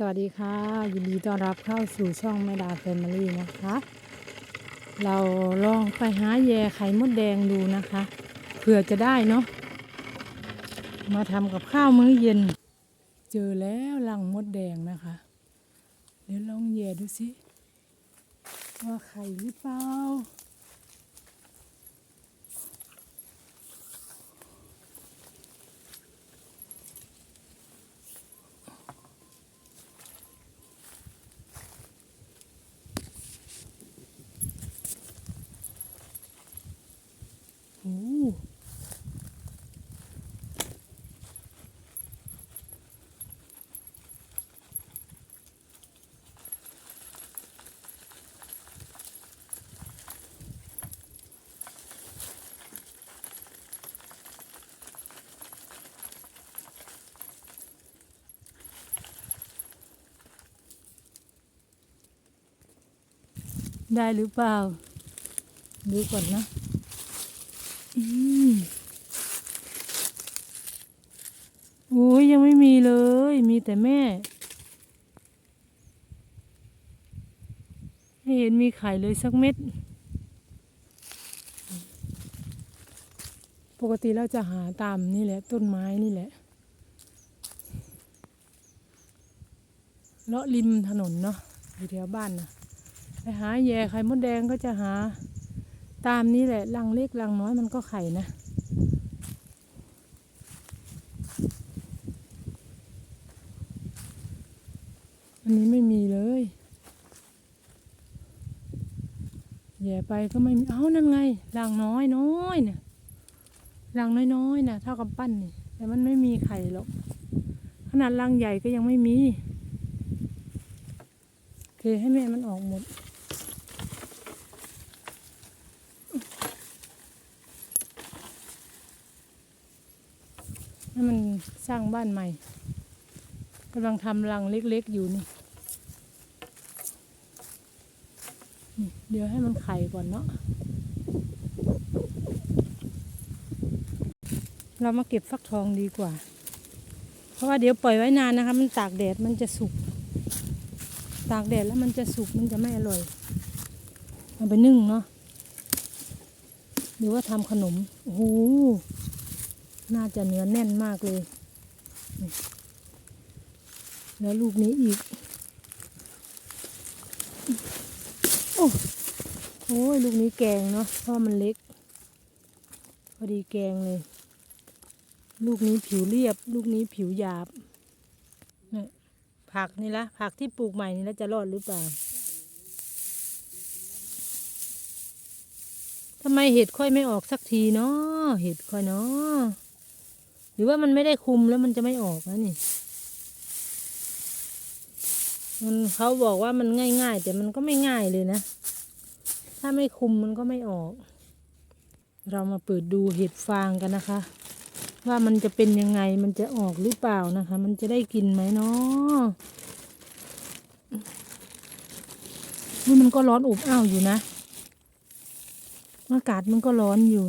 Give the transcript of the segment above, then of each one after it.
สวัสดีค่ะ ยินดีต้อนรับเข้าสู่ช่องแม่ดาแฟมิลี่นะคะ เราลองไปหาแย่ไข่มดแดงดูนะคะเผื่อจะได้เนาะมาทำกับข้าวมื้อเย็น เจอแล้วลังมดแดงนะคะ เดี๋ยวลองแย่ดูสิว่าไข่หรือเปล่า โอ้ ได้หรือเปล่า ดูก่อนนะ อืมโอ้ยยังไม่มีเลย มีแต่แม่ ไม่เห็นมีไข่เลยสักเม็ด ปกติเราจะหาตามนี่แหละ ต้นไม้นี่แหละ เลาะริมถนนเนาะอยู่แถวบ้านนะ หาแย่ไข่มดแดงก็จะหา ตามนี้แหละรังเล็กรังน้อยมันก็ไข่นะ อันนี้ไม่มีเลยแย่ไปก็ไม่มี เอ้านั่นไงรังน้อยน้อยเนี่ยรังน้อยๆนะเท่ากับปั้นนี่ แต่มันไม่มีไข่หรอก ขนาดรังใหญ่ก็ยังไม่มี โอเคให้แม่มันออกหมด ให้มัน สร้างบ้านใหม่กำลังทำรังเล็กๆอยู่นี่นี่เดี๋ยวให้มันไข่ก่อนเนาะเรามาเก็บฟักทองดีกว่า เพราะว่าเดี๋ยวปล่อยไว้นานนะคะ มันตากแดดมันจะสุก ตากแดดแล้วมันจะสุกมันจะไม่อร่อยเอาไปนึ่งเนาะหรือว่าทำขนม โอ้โห น่าจะเนื้อแน่นมากเลย แล้วลูกนี้อีก โอ้โอ้ยลูกนี้แกงเนาะเพราะมันเล็ก พอดีแกงเลย ลูกนี้ผิวเรียบ ลูกนี้ผิวหยาบนี่ผักนี่ละผักที่ปลูกใหม่นี่แล้วจะรอดหรือเปล่าทำไมเห็ดค่อยไม่ออกสักทีเนาะเห็ดค่อยเนาะ รือว่ามันไม่ได้คุมแล้วมันจะไม่ออกนะนี่ มันเขาบอกว่ามันง่าย ๆ แต่มันก็ไม่ง่ายเลยนะ ถ้าไม่คุมมันก็ไม่ออก เรามาเปิดดูเห็ดฟางกันนะคะ ว่ามันจะเป็นยังไงมันจะออกหรือเปล่านะคะ มันจะได้กินไหมเนาะนี่มันก็ร้อนอบอ้าวอยู่นะ อากาศมันก็ร้อนอยู่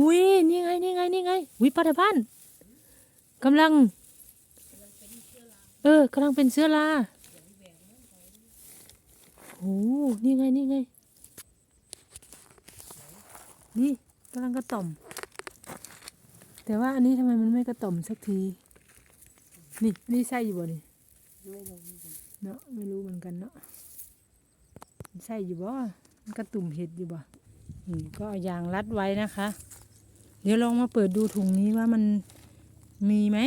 อุ้ยนี่ไงนี่ไงนี่ไงวิปัตพันธ์กำลัง เออกำลังเป็นเชื้อราโอ้นี่ไงนี่ไง นี่กำลังกระต่อม แต่ว่าอันนี้ทำไมมันไม่กระต่อมสักที นี่นี่ใช่อยู่บ่นี่เนาะไม่รู้เหมือนกันเนาะใช่อยู่บ่มันกระตุ่มเห็ดอยู่บ่ก็เอายางรัดไว้นะคะ เดี๋ยวลองมาเปิดดูถุงนี้ว่ามันมีไหม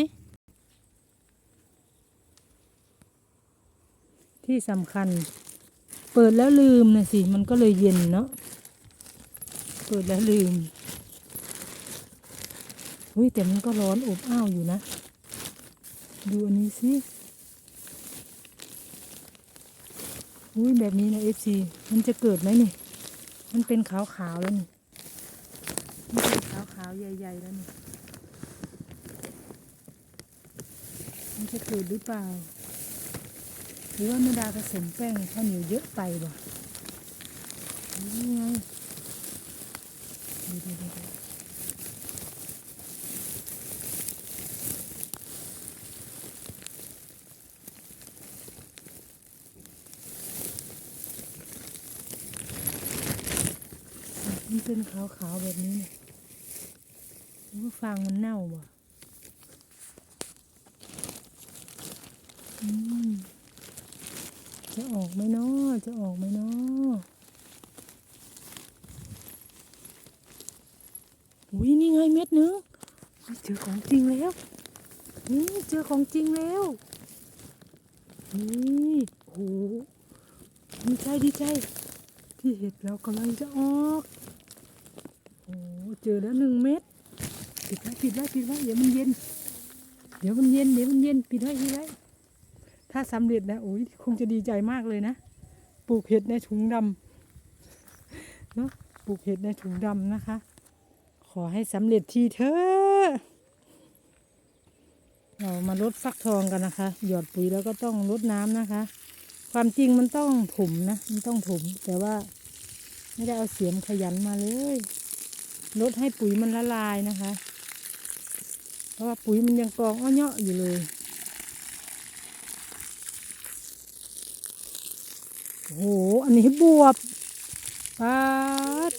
ที่สำคัญ เปิดแล้วลืมนะสิ มันก็เลยเย็นเนาะเปิดแล้วลืมอุ้ยแต่มันก็ร้อนอบอ้าวอยู่นะ ดูอันนี้สิอุ้ยแบบนี้นะเอฟซีมันจะเกิดไหมนี่ มันเป็นขาวๆแล้วนี่ แวขาวใหญ่ๆแล้วนี่มันจะเกิดหรือเปล่า หรือว่าเมดาผสมแป้งข้าวเหนียวเยอะไปบ่นี่ไงดูดูดูมันเป็นขาวๆแบบนี้เนี่ย ฟางมันเน่าบ่อืมจะออกไหมเนาะจะออกไหมเนาะอุ้ยนี่ไงเม็ดนึงเจอของจริงแล้ว นี่เจอของจริงแล้ว นี่โอ้โหดีใจดีใจ ที่เห็ดเรากำลังจะออกโอ้เจอแล้วหนึ่งเม็ด ปิดไว้ปิดไว้ปิดไว้เดี๋ยวมันเย็น เดี๋ยวมันเย็นเดี๋ยวมันเย็นปิดไว้ปิดไว้ถ้าสำเร็จนะโอ้ยคงจะดีใจมากเลยนะปลูกเห็ดในถุงดำเนาะปลูกเห็ดในถุงดำนะคะ ขอให้สำเร็จทีเถอะเรามาลดฟักทองกันนะคะ หยอดปุ๋ยแล้วก็ต้องลดน้ำนะคะ ความจริงมันต้องถมนะ มันต้องถม แต่ว่าไม่ได้เอาเสียมขยันมาเลย ลดให้ปุ๋ยมันละลายนะคะ ราะว่าปุ๋ยมันยังกองอ้อเยาะอยู่เลยโอ้โหอันนี้บวบปาด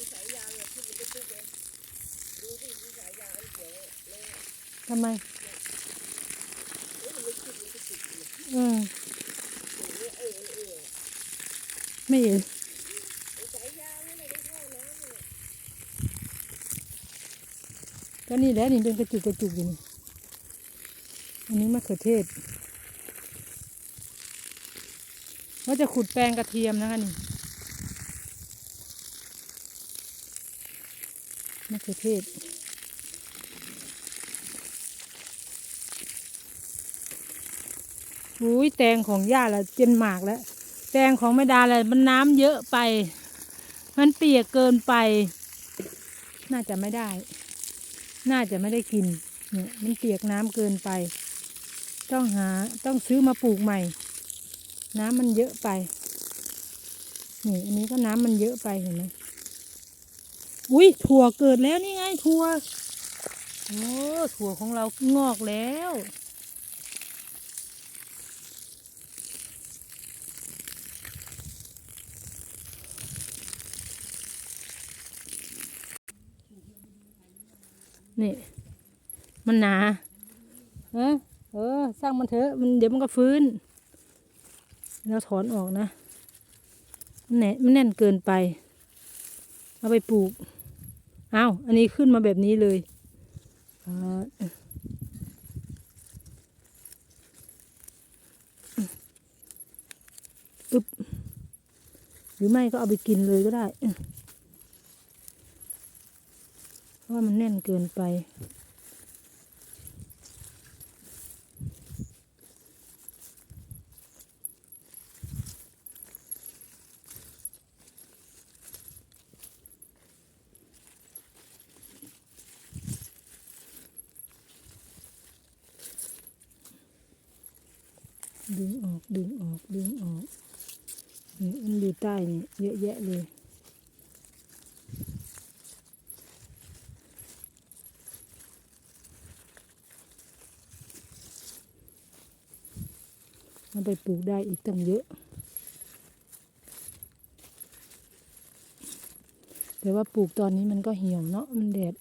ทำไมเออไม่เห็นก็นี่แหละนี่เป็นกระจุกกระจุกอยู่นี่ อันนี้มะเขือเทศว่าจะขุดแปลงกระเทียมนะคะนี่มะเขือเทศอุ้ยแตงของย่าละเจนหมากแล้ว แตงของไม่ดาละมันน้ำเยอะไป มันเปียกเกินไป น่าจะไม่ได้ น่าจะไม่ได้กิน เนี่ยมันเปียกน้ำเกินไป ต้องหาต้องซื้อมาปลูกใหม่ น้ำมันเยอะไป นี่อันนี้ก็น้ำมันเยอะไปเห็นไหมอุ้ยถั่วเกิดแล้วนี่ไงถั่วโอ้ถั่วของเรางอกแล้วนี่ มันหนาเออ เออ สร้างมันเถอะมันเดี๋ยวมันก็ฟื้น เราถอนออกนะมันแน่นมันแน่นเกินไป เอาไปปลูกอ้าวอันนี้ขึ้นมาแบบนี้เลยอ่าอึบหรือไม่ก็เอาไปกินเลยก็ได้ เพราะว่ามันแน่นเกินไป ดึงออกดึงออกดึงออกนี่มันอยู่ใต้นี่เยอะแยะเลยเอาไปปลูกได้อีกตั้งเยอะ แต่ว่าปลูกตอนนี้มันก็เหี่ยวเนาะมันแดด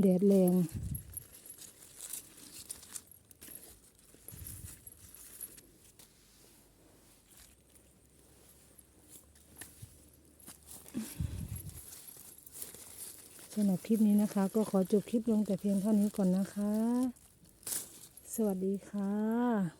แดดแรงำหรับคลิปนี้นะคะ ก็ขอจบคลิปลงแต่เพียงเท่านี้ก่อนนะคะ สวัสดีค่ะ